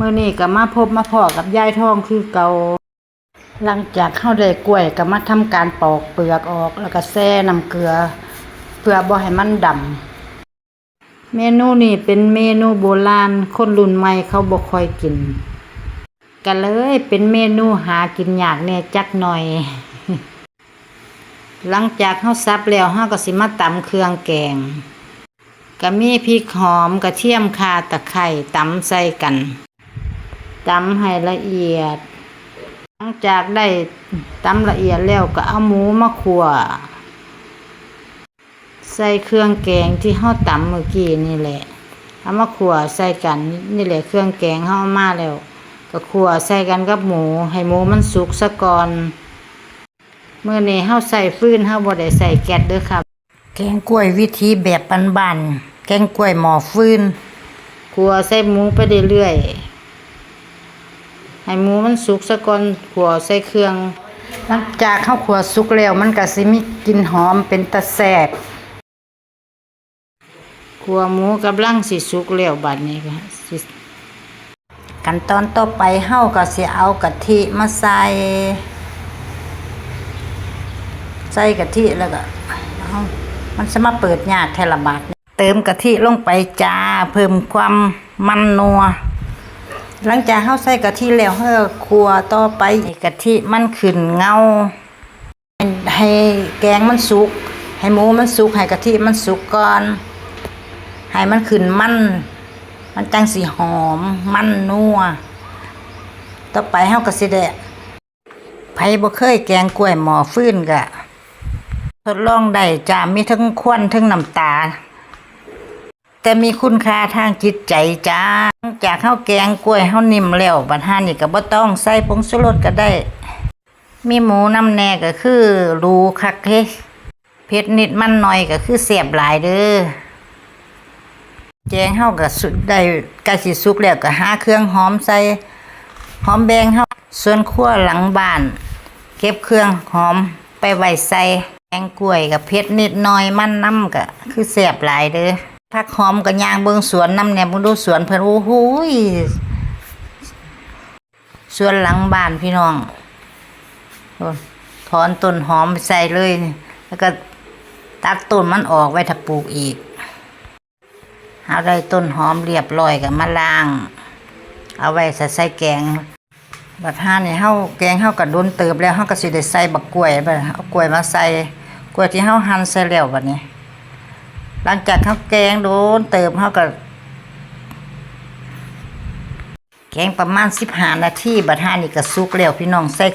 เมื่อนี้ก็มาพบมาพอกับยายทองคือเก่าหลังจากเข้าได้กล้วยก็มาทำการปอกเปลือกออก แล้วก็แช่น้ำเกลือ เพื่อบ่ให้มันดำเมนูนี้เป็นเมนูโบราณคนรุ่นใหม่เขาบ่ค่อยกินก็เลยเป็นเมนูหากินยากแหน่ยจักหน่อย หลังจากเฮาซับแล้วเฮาก็สิมาตำเครื่องแกงก็มีพริกหอมกระเทียมข่าตะไคร้ตำใส่กัน ตำให้ละเอียด หลังจากได้ตำละเอียดแล้วก็เอาหมูมาคั่วใส่เครื่องแกงที่เฮาตำเมื่อกี้นี่แหละ เอามาคั่วใส่กันนี่แหละเครื่องแกงเฮาเอามาแล้ว ก็คั่วใส่กันกับหมู ให้หมูมันสุกซะก่อนเมื่อนี้เฮาใส่ฟืนเฮาบ่ได้ใส่แก๊สเด้อครับ แกงกล้วยวิธีแบบบ้านๆแกงกล้วยหม้อฟืน คั่วใส่หมูไปเรื่อยๆ ให้หมูมันสุกซะก่อนคั่วใส่เครื่อง หลังจากข้าวคัวสุกแล้วมันก็สิมีกลิ่นหอมเป็นตะแซ่บคัวหมูกำลังสิสุกแล้วบัดนี้ก็สิขั้นตอนต่อไปเฮาก็สิเอากะทิมาใส่ ใส่กะทิแล้วก็มันสมาเปิดยากแทละบาทเติมกะทิลงไปจ้า เพิ่มความมันนัว หลังจากเฮาใส่กะทิแล้วเฮาคั่วต่อไปให้กะทิมันขึ้นเงา ให้แกงมันสุก ให้หมูมันสุก ให้กะทิมันสุกก่อน ให้มันขึ้นมัน มันจังสิหอม มันนัว ต่อไปเฮาก็สิได้ไผบ่เคยแกงกล้วยหม้อฟื้นก็ทดลองได้จ้ามีทั้งควันทั้งน้ำตา แต่มีคุณค่าทางจิตใจจ้าจากข้าวแกงกล้วยข้าวนิ่มแล้วบัดหานี่ก็บ่ต้องใส่ผงชูรสก็ได้ มีหมูน้ำแน่ก็คือรูคักเฮ้เผ็ดนิดมันหน่อยก็คือเสียบหลายเด้อแกงเฮาก็สุดได้กล้สิสุกแล้วก็หาเครื่องหอมใส่หอมแบงเฮาส่วนครัวหลังบ้าน เก็บเครื่องหอมไปไว้ใส่แกงกล้วยกับเพชรนิดหน่อยมันน้ำก็คือแสบหลายเด้อ ผักหอมกับยางเบิงสวนน้ำเนี่ยเบิงดูสวนเพิ่นโอ้โหสวนหลังบ้านพี่น้องถอนต้นหอมไปใส่เลย แล้วก็ตัดต้นมันออกไว้ถ้าปลูกอีกเอาได้ต้นหอมเรียบร้อยกับมาล้าง เอาไว้ใส่ใส่แกงบัดห้านี่เฮาแกงเฮาก็โดนเติบแล้วเฮาก็สิได้ใส่บักกล้วยบัดเอากล้วยมาใส่กล้วยที่เฮาหั่นใส่แล้วบัดนี้ หลังจากเฮาแกงโดนเติมเขาก็แกงประมาณสิบห้านาทีบัดห้านี่ก็สุกแล้วพี่น้องใส่